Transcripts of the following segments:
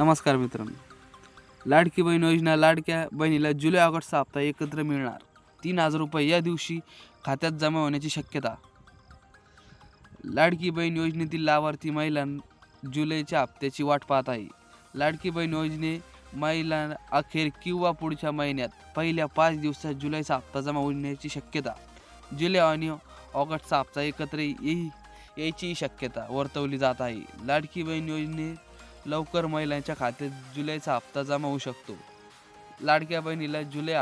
नमस्कार मित्रांनो. लाडकी बहीण योजना लाडक्या बहिणीला जुलै ऑगस्टचा हप्ता एकत्र मिळणार. तीन हजार रुपये या दिवशी खात्यात जमा होण्याची शक्यता. लाडकी बहीण योजनेतील लाभार्थी महिला जुलैच्या हप्त्याची वाट पाहत आहे. लाडकी बहीण योजने महिला अखेर किंवा पुढच्या महिन्यात पहिल्या पाच दिवसात जुलैचा हप्ता जमा होण्याची शक्यता. जुलै आणि ऑगस्टचा हप्ता एकत्र येई यायचीही शक्यता वर्तवली जात आहे. लाडकी बहीण योजने लवकर महिलांच्या खात्यात जुलैचा हप्ता जमा होऊ शकतो. लाडक्या बहिणीला जुलै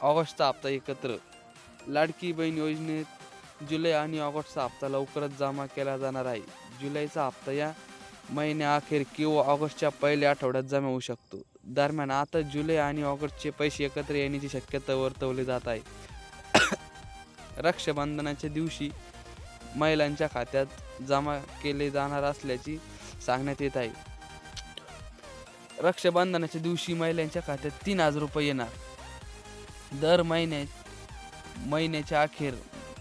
ऑगस्टचा हप्ता एकत्र. लाडकी बहीण योजनेत जुलै आणि ऑगस्टचा हप्ता लवकरच जमा केला जाणार आहे. जुलैचा हप्ता या महिन्याअखेर किंवा ऑगस्टच्या पहिल्या आठवड्यात जमा होऊ शकतो. दरम्यान आता जुलै आणि ऑगस्टचे पैसे एकत्र येण्याची शक्यता वर्तवली जात आहे. रक्षाबंधनाच्या दिवशी महिलांच्या खात्यात जमा केले जाणार असल्याची सांगण्यात येत आहे. रक्षाबंधनाच्या दिवशी महिलांच्या खात्यात तीन हजार रुपये येणार. दर महिन्या महिन्याच्या अखेर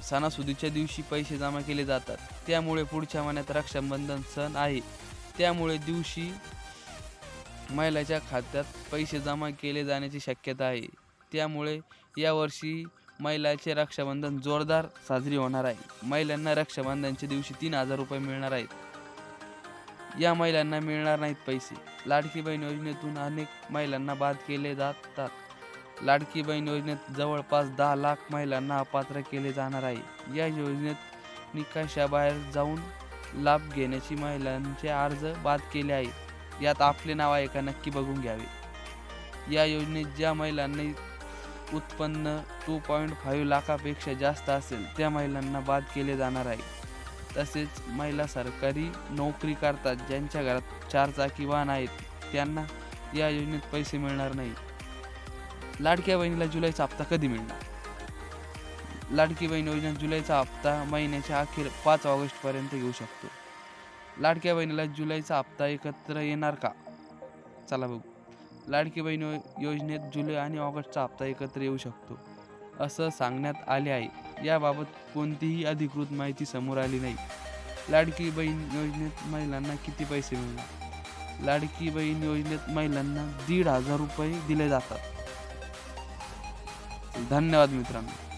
सणासुदीच्या दिवशी पैसे जमा केले जातात. त्यामुळे पुढच्या महिन्यात रक्षाबंधन सण आहे. त्यामुळे दिवशी महिलाच्या खात्यात पैसे जमा केले जाण्याची शक्यता आहे. त्यामुळे यावर्षी महिलाचे रक्षाबंधन जोरदार साजरी होणार आहे. महिलांना रक्षाबंधनच्या दिवशी तीन हजार रुपये मिळणार आहेत. या महिलांना मिळणार नाहीत पैसे. लाडकी बहीण योजनेतून अनेक महिलांना बाद केले जातात. लाडकी बहीण योजनेत जवळपास दहा लाख महिलांना अपात्र केले जाणार आहे. या योजनेत निकषाबाहेर जाऊन लाभ घेण्याची महिलांचे अर्ज बाद केले आहेत. यात आपले नाव आहे का नक्की बघून घ्यावे. या योजनेत ज्या महिलांनी उत्पन्न टू पॉईंट फाईव्ह लाखापेक्षा जास्त असेल त्या महिलांना बाद केले जाणार आहे. तसेच महिला सरकारी नोकरी करतात ज्यांच्या घरात चार चाकी वाहन आहेत त्यांना या योजनेत पैसे मिळणार नाही. लाडक्या बहिणीला जुलैचा हप्ता कधी मिळणार? लाडकी बहीण योजना जुलैचा हप्ता महिन्याच्या अखेर पाच ऑगस्टपर्यंत घेऊ शकतो. लाडक्या बहिणीला जुलैचा हप्ता एकत्र येणार का? चला बघू. लाडकी बहीण योजनेत जुलै आणि ऑगस्टचा हप्ता एकत्र येऊ शकतो. असं सांगण्यात आले आहे. याबाबत कोणतीही अधिकृत माहिती समोर आली नाही. लाडकी बहीण योजनेत महिलांना किती पैसे मिळणार? लाडकी बहीण योजनेत महिलांना दीड हजार रुपये दिले जातात. धन्यवाद मित्रांनो.